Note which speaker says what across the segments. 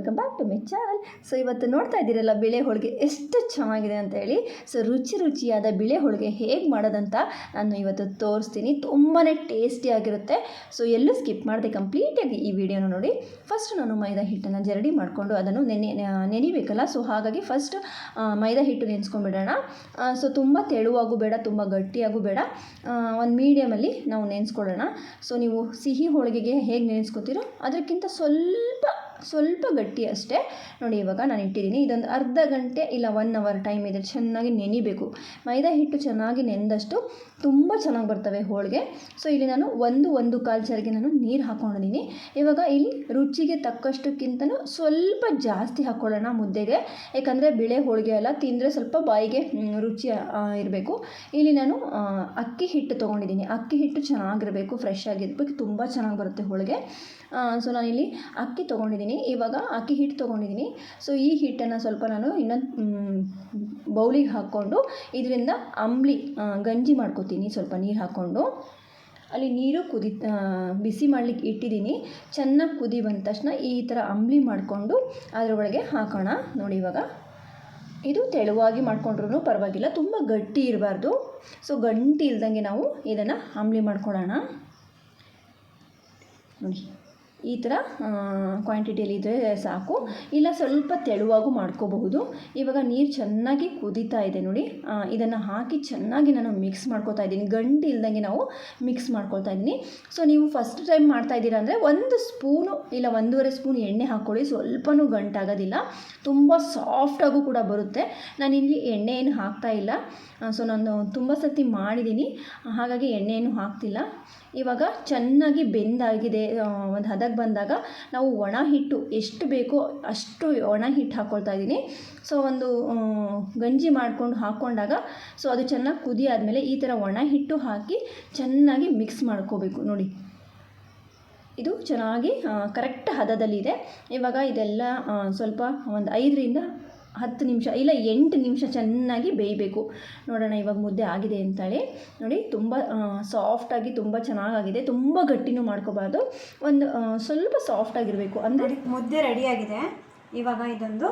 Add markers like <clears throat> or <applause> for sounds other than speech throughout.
Speaker 1: Welcome back to my channel so ಇವತ್ತು ನೋಡ್ತಾ ಇದ್ದೀರಲ್ಲ ಬಿಳೆ ಹೋಳಿಗೆ ಎಷ್ಟು ಚೆನ್ನಾಗಿದೆ ಅಂತ ಹೇಳಿ. ಸೊ ರುಚಿ ರುಚಿಯಾದ ಬಿಳೆ ಹೋಳಿಗೆ ಹೇಗೆ ಮಾಡೋದಂತ ನಾನು ಇವತ್ತು ತೋರಿಸ್ತೀನಿ. ತುಂಬಾ ಟೇಸ್ಟಿಯಾಗಿರುತ್ತೆ ಸೊ ಎಲ್ಲೂ ಸ್ಕಿಪ್ ಮಾಡದೆ ಕಂಪ್ಲೀಟಾಗಿ ಈ ವಿಡಿಯೋನ ನೋಡಿ. ಫಸ್ಟ್ ನಾನು ಮೈದಾ ಹಿಟ್ಟನ್ನು ಜರಡಿ ಮಾಡಿಕೊಂಡು ಅದನ್ನು ನೆನೆ ನೆನಿಬೇಕಲ್ಲ? ಸೊ ಹಾಗಾಗಿ ಫಸ್ಟ್ ಮೈದಾ ಹಿಟ್ಟು ನೆನೆಸ್ಕೊಂಡ್ಬಿಡೋಣ. ಸೊ ತುಂಬ ತೆಳುವಾಗೂ ಬೇಡ, ತುಂಬ ಗಟ್ಟಿಯಾಗೂ ಬೇಡ. ಒಂದು ಮೀಡಿಯಮಲ್ಲಿ ನಾವು ನೆನೆಸ್ಕೊಳ್ಳೋಣ. ಸೊ ನೀವು ಸಿಹಿ ಹೋಳಿಗೆಗೆ ಹೇಗೆ ನೆನೆಸ್ಕೊತೀರೋ ಅದಕ್ಕಿಂತ ಸ್ವಲ್ಪ ಸ್ವಲ್ಪ ಗಟ್ಟಿ ಅಷ್ಟೇ. ನೋಡಿ, ಇವಾಗ ನಾನು ಇಟ್ಟಿದ್ದೀನಿ. ಇದೊಂದು ಅರ್ಧ ಗಂಟೆ ಇಲ್ಲ ಒನ್ ಅವರ್ ಟೈಮ್ ಇದೆ ಚೆನ್ನಾಗಿ ನೆನಿಬೇಕು. ಮೈದಾ ಹಿಟ್ಟು ಚೆನ್ನಾಗಿ ನೆಂದಷ್ಟು ತುಂಬ ಚೆನ್ನಾಗಿ ಬರ್ತವೆ ಹೋಳಿಗೆ. ಸೊ ಇಲ್ಲಿ ನಾನು ಒಂದು ಒಂದು ಕಾಲು ಚರಿಗೆ ನಾನು ನೀರು ಹಾಕ್ಕೊಂಡಿದ್ದೀನಿ ಇವಾಗ ಇಲ್ಲಿ ರುಚಿಗೆ ತಕ್ಕಷ್ಟಕ್ಕಿಂತಲೂ ಸ್ವಲ್ಪ ಜಾಸ್ತಿ ಹಾಕ್ಕೊಳ್ಳೋಣ ಮುದ್ದೆಗೆ. ಯಾಕಂದರೆ ಬಿಳೆ ಹೋಳಿಗೆ ಎಲ್ಲ ತಿಂದರೆ ಸ್ವಲ್ಪ ಬಾಯಿಗೆ ರುಚಿ ಇರಬೇಕು. ಇಲ್ಲಿ ನಾನು ಅಕ್ಕಿ ಹಿಟ್ಟು ತೊಗೊಂಡಿದ್ದೀನಿ. ಅಕ್ಕಿ ಹಿಟ್ಟು ಚೆನ್ನಾಗಿರಬೇಕು ಫ್ರೆಶ್ ಆಗಿರಬೇಕು. ತುಂಬ ಚೆನ್ನಾಗಿ ಬರುತ್ತೆ ಹೋಳಿಗೆ. ಸೊ ನಾನಿಲ್ಲಿ ಅಕ್ಕಿ ತೊಗೊಂಡಿದ್ದೀನಿ ಇವಾಗ ಅಕ್ಕಿ ಹಿಟ್ಟು ತೊಗೊಂಡಿದ್ದೀನಿ ಸೊ ಈ ಹಿಟ್ಟನ್ನು ಸ್ವಲ್ಪ ನಾನು ಇನ್ನೊಂದು ಬೌಲಿಗೆ ಹಾಕ್ಕೊಂಡು ಇದರಿಂದ ಅಂಬ್ಲಿ ಗಂಜಿ ಮಾಡ್ಕೊತೀನಿ ಸ್ವಲ್ಪ ನೀರು ಹಾಕ್ಕೊಂಡು. ಅಲ್ಲಿ ನೀರು ಕುದಿ ಬಿಸಿ ಮಾಡಲಿಕ್ಕೆ ಇಟ್ಟಿದ್ದೀನಿ ಚೆನ್ನಾಗಿ ಕುದಿ ಬಂದ ತಕ್ಷಣ ಈ ಥರ ಅಂಬ್ಲಿ ಮಾಡಿಕೊಂಡು ಅದರೊಳಗೆ ಹಾಕೋಣ. ನೋಡಿ ಇವಾಗ. ಇದು ತೆಳುವಾಗಿ ಮಾಡ್ಕೊಂಡ್ರೂ ಪರವಾಗಿಲ್ಲ, ತುಂಬ ಗಟ್ಟಿ ಇರಬಾರ್ದು. ಸೊ ಗಂಟಿ ಇಲ್ದಂಗೆ ನಾವು ಇದನ್ನು ಅಂಬ್ಲಿ ಮಾಡ್ಕೊಳ್ಳೋಣ. ನೋಡಿ. ಈ ಥರ ಕ್ವಾಂಟಿಟಿಯಲ್ಲಿ ಇದ್ದರೆ ಸಾಕು. ಇಲ್ಲ, ಸ್ವಲ್ಪ ತೆಳುವಾಗೂ ಮಾಡ್ಕೋಬಹುದು. ಇವಾಗ ನೀರು ಚೆನ್ನಾಗಿ ಕುದೀತಾ ಇದೆ ನೋಡಿ. ಇದನ್ನು ಹಾಕಿ ಚೆನ್ನಾಗಿ ನಾನು ಮಿಕ್ಸ್ ಮಾಡ್ಕೊತಾ ಇದ್ದೀನಿ. ಗಂಟು ಇಲ್ದಂಗೆ ನಾವು ಮಿಕ್ಸ್ ಮಾಡ್ಕೊಳ್ತಾ ಇದ್ದೀನಿ. ಸೊ ನೀವು ಫಸ್ಟ್ ಟೈಮ್ ಮಾಡ್ತಾ ಇದ್ದೀರಾ ಅಂದರೆ ಒಂದು ಸ್ಪೂನು ಇಲ್ಲ, ಒಂದೂವರೆ ಸ್ಪೂನ್ ಎಣ್ಣೆ ಹಾಕ್ಕೊಳ್ಳಿ. ಸ್ವಲ್ಪನೂ ಗಂಟಾಗೋದಿಲ್ಲ ತುಂಬ ಸಾಫ್ಟಾಗೂ ಕೂಡ ಬರುತ್ತೆ. ನಾನಿಲ್ಲಿ ಎಣ್ಣೆ ಏನು ಹಾಕ್ತಾ ಇಲ್ಲ. ಸೊ ನಾನು ತುಂಬ ಸತಿ ಮಾಡಿದ್ದೀನಿ. ಹಾಗಾಗಿ ಎಣ್ಣೆ ಹಾಕ್ತಿಲ್ಲ. ಇವಾಗ ಚೆನ್ನಾಗಿ ಬೆಂದಾಗಿದೆ. ಒಂದು ಬಂದಾಗ ನಾವು ಒಣ ಹಿಟ್ಟು ಎಷ್ಟು ಬೇಕೋ ಅಷ್ಟು ಒಣ ಹಿಟ್ಟು ಹಾಕ್ಕೊಳ್ತಾ ಇದ್ದೀನಿ. ಸೊ, ಒಂದು ಗಂಜಿ ಮಾಡ್ಕೊಂಡು ಹಾಕ್ಕೊಂಡಾಗ ಸೊ, ಅದು ಚೆನ್ನಾಗಿ ಕುದಿ ಆದಮೇಲೆ ಈ ಥರ ಒಣ ಹಿಟ್ಟು ಹಾಕಿ ಚೆನ್ನಾಗಿ ಮಿಕ್ಸ್ ಮಾಡ್ಕೋಬೇಕು. ನೋಡಿ. ಇದು ಚೆನ್ನಾಗಿ ಕರೆಕ್ಟ್ ಹದದಲ್ಲಿದೆ. ಇವಾಗ ಇದೆಲ್ಲ ಸ್ವಲ್ಪ ಒಂದು ಐದರಿಂದ ಹತ್ತು ನಿಮಿಷ ಇಲ್ಲ ಎಂಟು ನಿಮಿಷ ಚೆನ್ನಾಗಿ ಬೇಯಬೇಕು. ನೋಡೋಣ ಇವಾಗ ಮುದ್ದೆ ಆಗಿದೆ ಅಂತೇಳಿ. ನೋಡಿ ತುಂಬ ಸಾಫ್ಟಾಗಿ ತುಂಬ ಚೆನ್ನಾಗಾಗಿದೆ. ತುಂಬ ಗಟ್ಟಿನೂ ಮಾಡ್ಕೋಬಾರ್ದು. ಒಂದು ಸ್ವಲ್ಪ ಸಾಫ್ಟಾಗಿರಬೇಕು ಅಂದರೆ
Speaker 2: ಮುದ್ದೆ ರೆಡಿಯಾಗಿದೆ ಇವಾಗ ಇದೊಂದು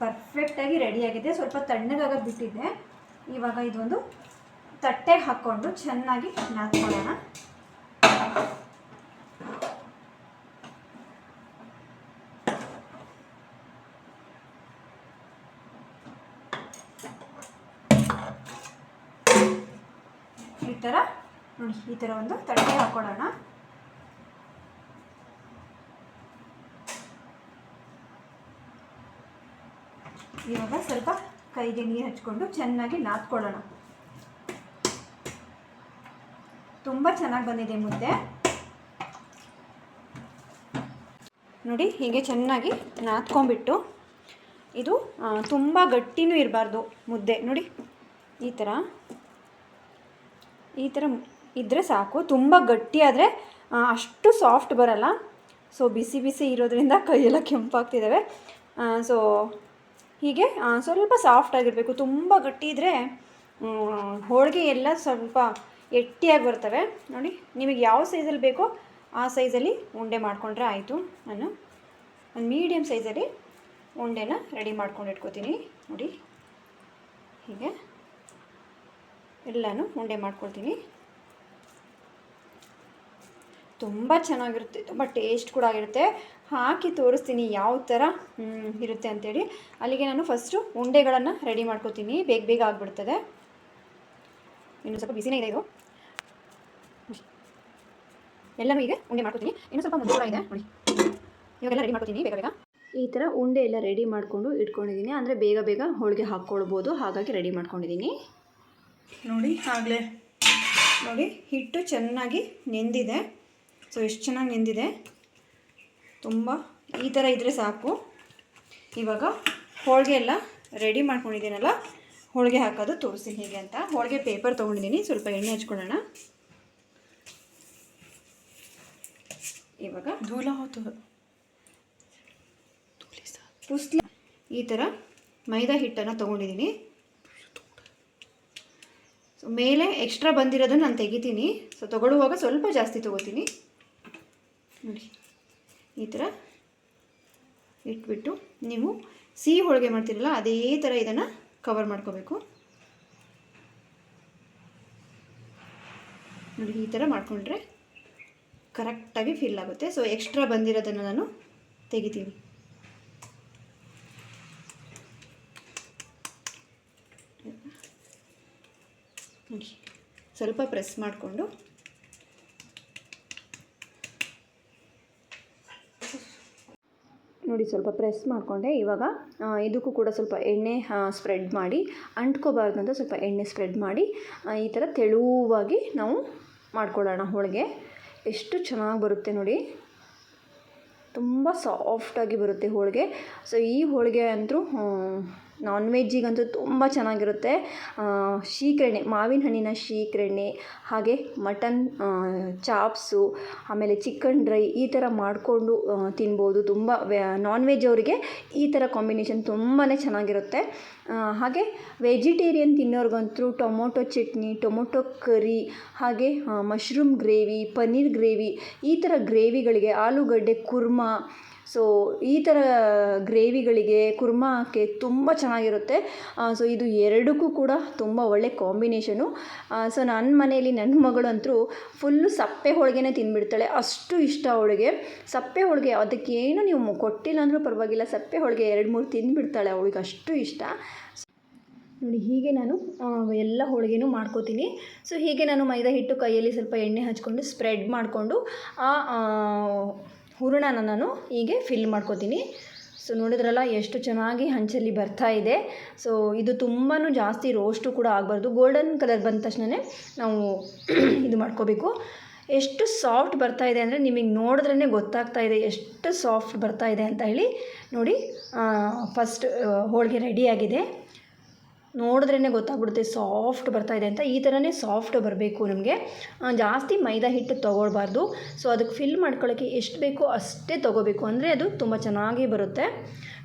Speaker 2: ಪರ್ಫೆಕ್ಟಾಗಿ ರೆಡಿಯಾಗಿದೆ ಸ್ವಲ್ಪ ತಣ್ಣಗಾಗ ಬಿಟ್ಟಿದೆ ಇವಾಗ ಇದೊಂದು ತಟ್ಟೆಗೆ ಹಾಕ್ಕೊಂಡು ಚೆನ್ನಾಗಿ ನಾದ್ಕೊಳ್ಳೋಣ ಥರ ನೋಡಿ, ಈ ಥರ ಒಂದು ತಟ್ಟೆ ಹಾಕ್ಕೊಳ್ಳೋಣ ಇವಾಗ ಸ್ವಲ್ಪ ಕೈಗೆ ನೀರು ಹಚ್ಕೊಂಡು ಚೆನ್ನಾಗಿ ನಾದ್ಕೊಳ್ಳೋಣ. ತುಂಬ ಚೆನ್ನಾಗಿ ಬಂದಿದೆ ಮುದ್ದೆ. ನೋಡಿ, ಹೀಗೆ ಚೆನ್ನಾಗಿ ನಾದ್ಕೊಂಡ್ಬಿಟ್ಟು ಇದು ತುಂಬ ಗಟ್ಟಿನೂ ಇರಬಾರ್ದು ಮುದ್ದೆ. ನೋಡಿ, ಈ ಥರ ಈ ಥರ ಇದ್ದರೆ ಸಾಕು. ತುಂಬ ಗಟ್ಟಿ ಆದರೆ ಅಷ್ಟು ಸಾಫ್ಟ್ ಬರಲ್ಲ. ಸೊ ಬಿಸಿ ಬಿಸಿ ಇರೋದ್ರಿಂದ ಕೈಯೆಲ್ಲ ಕೆಂಪಾಗ್ತಿದ್ದಾವೆ ಸೊ ಹೀಗೆ ಸ್ವಲ್ಪ ಸಾಫ್ಟ್ ಆಗಿರಬೇಕು. ತುಂಬ ಗಟ್ಟಿ ಇದ್ದರೆ ಹೋಳಿಗೆ ಎಲ್ಲ ಸ್ವಲ್ಪ ಎಟ್ಟಿಯಾಗಿ ಬರ್ತವೆ. ನೋಡಿ, ನಿಮಗೆ ಯಾವ ಸೈಜಲ್ಲಿ ಬೇಕೋ ಆ ಸೈಜಲ್ಲಿ ಉಂಡೆ ಮಾಡಿಕೊಂಡ್ರೆ ಆಯಿತು. ನಾನು ಒಂದು ಮೀಡಿಯಮ್ ಸೈಜಲ್ಲಿ ಉಂಡೆನ ರೆಡಿ ಮಾಡ್ಕೊಂಡು ಇಟ್ಕೋತೀನಿ. ನೋಡಿ, ಹೀಗೆ. ಎಲ್ಲನೂ ಉಂಡೆ ಮಾಡ್ಕೊಳ್ತೀನಿ. ತುಂಬ ಚೆನ್ನಾಗಿರುತ್ತೆ, ತುಂಬ ಟೇಸ್ಟ್ ಕೂಡ ಆಗಿರುತ್ತೆ. ಹಾಕಿ ತೋರಿಸ್ತೀನಿ ಯಾವ ಥರ ಇರುತ್ತೆ ಅಂತೇಳಿ. ಅಲ್ಲಿಗೆ ನಾನು ಫಸ್ಟು ಉಂಡೆಗಳನ್ನು ರೆಡಿ ಮಾಡ್ಕೊತೀನಿ. ಬೇಗ ಬೇಗ ಆಗಿಬಿಡ್ತದೆ. ಇನ್ನೊಂದು ಸ್ವಲ್ಪ ಬಿಸಿನೇ ಇದೆ ಇದು. ಎಲ್ಲನೂ ಈಗ ಉಂಡೆ ಮಾಡ್ಕೊತೀನಿ. ಇನ್ನು ಸ್ವಲ್ಪ ಮುದ್ದೆ ಇದೆ, ನೋಡಿ. ಇವಾಗೆಲ್ಲ ರೆಡಿ ಮಾಡ್ಕೊತೀನಿ ಬೇಗ ಬೇಗ.
Speaker 1: ಈ ಥರ ಉಂಡೆ ಎಲ್ಲ ರೆಡಿ ಮಾಡಿಕೊಂಡು ಇಟ್ಕೊಂಡಿದ್ದೀನಿ. ಅಂದರೆ ಬೇಗ ಬೇಗ ಹೋಳಿಗೆ ಹಾಕ್ಕೊಳ್ಬೋದು. ಹಾಗಾಗಿ ರೆಡಿ ಮಾಡ್ಕೊಂಡಿದ್ದೀನಿ.
Speaker 2: ನೋಡಿ ಆಗಲೇ. ನೋಡಿ ಹಿಟ್ಟು ಚೆನ್ನಾಗಿ ನೆಂದಿದೆ. ಸೊ ಎಷ್ಟು ಚೆನ್ನಾಗಿ ನೆಂದಿದೆ? ತುಂಬ ಈ ಥರ ಇದ್ದರೆ ಸಾಕು. ಇವಾಗ ಹೋಳಿಗೆ ಎಲ್ಲ ರೆಡಿ ಮಾಡ್ಕೊಂಡಿದ್ದೀನಲ್ಲ ಹೋಳಿಗೆ ಹಾಕೋದು ತೋರಿಸಿ ಹೀಗೆ ಅಂತ. ಹೋಳಿಗೆ ಪೇಪರ್ ತೊಗೊಂಡಿದ್ದೀನಿ ಸ್ವಲ್ಪ ಎಣ್ಣೆ ಹಚ್ಕೊಳ್ಳೋಣ. ಇವಾಗ
Speaker 3: ಧೂಲ ಹೋತು
Speaker 2: ಪುಸ್ಲಿ ಈ ಥರ ಮೈದಾ ಹಿಟ್ಟನ್ನು ತೊಗೊಂಡಿದ್ದೀನಿ. ಸೊ ಮೇಲೆ ಎಕ್ಸ್ಟ್ರಾ ಬಂದಿರೋದನ್ನು ನಾನು ತೆಗಿತೀನಿ. ಸೊ ತೊಗೊಳ್ಳುವಾಗ ಸ್ವಲ್ಪ ಜಾಸ್ತಿ ತೊಗೋತೀನಿ. ನೋಡಿ.
Speaker 1: ಈ ಥರ ಇಟ್ಬಿಟ್ಟು ನೀವು ಸಿಹಿ ಹೋಳಿಗೆ ಮಾಡ್ತೀರಲ್ಲ, ಅದೇ ಥರ ಇದನ್ನು ಕವರ್ ಮಾಡ್ಕೋಬೇಕು. ನೋಡಿ, ಈ ಥರ ಮಾಡಿಕೊಂಡ್ರೆ ಕರೆಕ್ಟಾಗಿ ಫಿಲ್ ಆಗುತ್ತೆ. ಸೊ ಎಕ್ಸ್ಟ್ರಾ ಬಂದಿರೋದನ್ನು ನಾನು ತೆಗಿತೀನಿ. ಸ್ವಲ್ಪ ಪ್ರೆಸ್ ಮಾಡಿಕೊಂಡು. ನೋಡಿ, ಸ್ವಲ್ಪ ಪ್ರೆಸ್ ಮಾಡಿಕೊಂಡೆ. ಇವಾಗ ಇದಕ್ಕೂ ಕೂಡ ಸ್ವಲ್ಪ ಎಣ್ಣೆ ಸ್ಪ್ರೆಡ್ ಮಾಡಿ ಅಂಟ್ಕೋಬಾರ್ದು ಅಂತ ಸ್ವಲ್ಪ ಎಣ್ಣೆ ಸ್ಪ್ರೆಡ್ ಮಾಡಿ ಈ ಥರ ತೆಳುವಾಗಿ ನಾವು ಮಾಡ್ಕೊಳ್ಳೋಣ ಹೋಳಿಗೆ. ಎಷ್ಟು ಚೆನ್ನಾಗಿ ಬರುತ್ತೆ ನೋಡಿ. ತುಂಬ ಸಾಫ್ಟಾಗಿ ಬರುತ್ತೆ ಹೋಳಿಗೆ. ಸೊ ಈ ಹೋಳಿಗೆ ಅಂತೂ ನಾನ್ ವೆಜ್ಜಿಗಂತೂ ತುಂಬ ಚೆನ್ನಾಗಿರುತ್ತೆ. ಶೀಕರಣೆ, ಮಾವಿನ ಹಣ್ಣಿನ ಶೀಕರಣೆ, ಹಾಗೆ ಮಟನ್ ಚಾಪ್ಸು, ಆಮೇಲೆ ಚಿಕನ್ ಡ್ರೈ ಈ ಥರ ಮಾಡಿಕೊಂಡು ತಿನ್ಬೋದು. ತುಂಬ ನಾನ್ ವೆಜ್ ಅವರಿಗೆ ಈ ಥರ ಕಾಂಬಿನೇಷನ್ ತುಂಬಾ ಚೆನ್ನಾಗಿರುತ್ತೆ. ಹಾಗೆ ವೆಜಿಟೇರಿಯನ್ ತಿನ್ನೋರ್ಗಂತೂ ಟೊಮೊಟೊ ಚಟ್ನಿ, ಟೊಮೊಟೊ ಕರಿ, ಹಾಗೆ ಮಶ್ರೂಮ್ ಗ್ರೇವಿ ಪನ್ನೀರ್ ಗ್ರೇವಿ ಈ ಥರ ಗ್ರೇವಿಗಳಿಗೆ ಆಲೂಗಡ್ಡೆ, ಕುರ್ಮಾ ಸೊ ಈ ಥರ ಗ್ರೇವಿಗಳಿಗೆ ಕುರ್ಮಾಕ್ಕೆ ತುಂಬ ಚೆನ್ನಾಗಿರುತ್ತೆ. ಸೊ ಇದು ಎರಡಕ್ಕೂ ಕೂಡ ತುಂಬ ಒಳ್ಳೆ ಕಾಂಬಿನೇಷನು. ಸೊ ನನ್ನ ಮನೆಯಲ್ಲಿ ನನ್ನ ಮಗಳಂತೂ ಫುಲ್ಲು ಸಪ್ಪೆ ಹೋಳಿಗೆನೇ ತಿಂದ್ಬಿಡ್ತಾಳೆ ಅಷ್ಟು ಇಷ್ಟ ಅವಳಿಗೆ. ಸಪ್ಪೆ ಹೋಳಿಗೆ ಅದಕ್ಕೇನು ನೀವು ಕೊಟ್ಟಿಲ್ಲ ಅಂದರೂ ಪರವಾಗಿಲ್ಲ. ಸಪ್ಪೆ ಹೋಳಿಗೆ ಎರಡು ಮೂರು ತಿಂದ್ಬಿಡ್ತಾಳೆ ಅವಳಿಗೆ ಅಷ್ಟು ಇಷ್ಟ. ನೋಡಿ ಹೀಗೆ ನಾನು ಎಲ್ಲ ಹೋಳಿಗೆನೂ ಮಾಡ್ಕೋತೀನಿ. ಸೊ ಹೀಗೆ ನಾನು ಮೈದಾ ಹಿಟ್ಟು ಕೈಯಲ್ಲಿ ಸ್ವಲ್ಪ ಎಣ್ಣೆ ಹಚ್ಕೊಂಡು ಸ್ಪ್ರೆಡ್ ಮಾಡಿಕೊಂಡು ಆ, ಹೂರಣನ ನಾನು ಹೀಗೆ ಫಿಲ್ ಮಾಡ್ಕೋತೀನಿ. ಸೊ ನೋಡಿದ್ರಲ್ಲ, ಎಷ್ಟು ಚೆನ್ನಾಗಿ ಹಂಚಲ್ಲಿ ಬರ್ತಾ ಇದೆ. ಸೊ ಇದು ತುಂಬಾ ಜಾಸ್ತಿ ರೋಸ್ಟು ಕೂಡ ಆಗಬಾರ್ದು. ಗೋಲ್ಡನ್ ಕಲರ್ ಬಂದ ತಕ್ಷಣವೇ ನಾವು <clears throat> ಇದು ಮಾಡ್ಕೋಬೇಕು. ಎಷ್ಟು ಸಾಫ್ಟ್ ಬರ್ತಾ ಇದೆ ಅಂದರೆ ನಿಮಗೆ ನೋಡಿದ್ರೇ ಗೊತ್ತಾಗ್ತಾ ಇದೆ ಎಷ್ಟು ಸಾಫ್ಟ್ ಬರ್ತಾ ಇದೆ ಅಂತ ಹೇಳಿ ನೋಡಿ ಫಸ್ಟ್ ಹೋಳಿಗೆ ರೆಡಿಯಾಗಿದೆ ನೋಡಿದ್ರೇ ಗೊತ್ತಾಗ್ಬಿಡುತ್ತೆ ಸಾಫ್ಟ್ ಬರ್ತಾ ಇದೆ ಅಂತ. ಈ ಥರನೇ ಸಾಫ್ಟ್ ಬರಬೇಕು ನಮಗೆ. ಜಾಸ್ತಿ ಮೈದಾ ಹಿಟ್ಟು ತೊಗೊಳ್ಬಾರ್ದು. ಸೊ ಅದಕ್ಕೆ ಫಿಲ್ ಮಾಡ್ಕೊಳ್ಳೋಕ್ಕೆ ಎಷ್ಟು ಬೇಕೋ ಅಷ್ಟೇ ತೊಗೋಬೇಕು. ಅಂದರೆ ಅದು ತುಂಬ ಚೆನ್ನಾಗಿ ಬರುತ್ತೆ.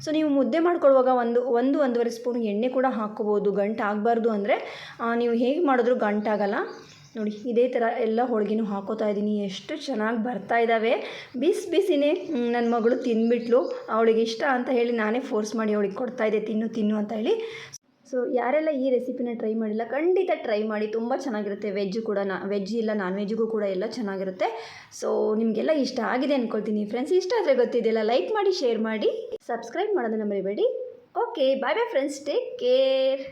Speaker 1: ಸೊ ನೀವು ಮುದ್ದೆ ಮಾಡ್ಕೊಳ್ಳುವಾಗ ಒಂದು ಒಂದು, ಒಂದೂವರೆ ಸ್ಪೂನ್ ಎಣ್ಣೆ ಕೂಡ ಹಾಕ್ಕೋಬೋದು. ಗಂಟು ಆಗಬಾರ್ದು ಅಂದರೆ ನೀವು ಹೇಗೆ ಮಾಡಿದ್ರೂ ಗಂಟಾಗಲ್ಲ ನೋಡಿ, ಇದೇ ಥರ ಎಲ್ಲ ಹೋಳಿಗೆನೂ ಹಾಕೋತಾ ಇದ್ದೀನಿ. ಎಷ್ಟು ಚೆನ್ನಾಗಿ ಬರ್ತಾ ಇದ್ದಾವೆ. ಬಿಸಿ ಬಿಸಿನೇ ನನ್ನ ಮಗಳು ತಿಂದ್ಬಿಟ್ಲು ಅವಳಿಗೆ ಇಷ್ಟ ಅಂತ ಹೇಳಿ ನಾನೇ ಫೋರ್ಸ್ ಮಾಡಿ ಅವಳಿಗೆ ಕೊಡ್ತಾ ಇದ್ದೆ. ತಿನ್ನು ತಿನ್ನು ಅಂತ ಹೇಳಿ. ಸೊ ಯಾರೆಲ್ಲ ಈ ರೆಸಿಪಿನ ಟ್ರೈ ಮಾಡಿಲ್ಲ, ಖಂಡಿತ ಟ್ರೈ ಮಾಡಿ. ತುಂಬ ಚೆನ್ನಾಗಿರುತ್ತೆ ವೆಜ್ಜು ಕೂಡ ನಾ ವೆಜ್ ಇಲ್ಲ ನಾನ್ ವೆಜ್ಗೂ ಕೂಡ ಎಲ್ಲ ಚೆನ್ನಾಗಿರುತ್ತೆ. ಸೊ ನಿಮಗೆಲ್ಲ ಇಷ್ಟ ಆಗಿದೆ ಅಂದ್ಕೊಳ್ತೀನಿ ಫ್ರೆಂಡ್ಸ್ ಇಷ್ಟ ಆದರೆ ಗೊತ್ತಿದೆಯಲ್ಲ ಲೈಕ್ ಮಾಡಿ ಶೇರ್ ಮಾಡಿ ಸಬ್ಸ್ಕ್ರೈಬ್ ಮಾಡೋದನ್ನ ಮರಿಬೇಡಿ. Okay bye bye friends take care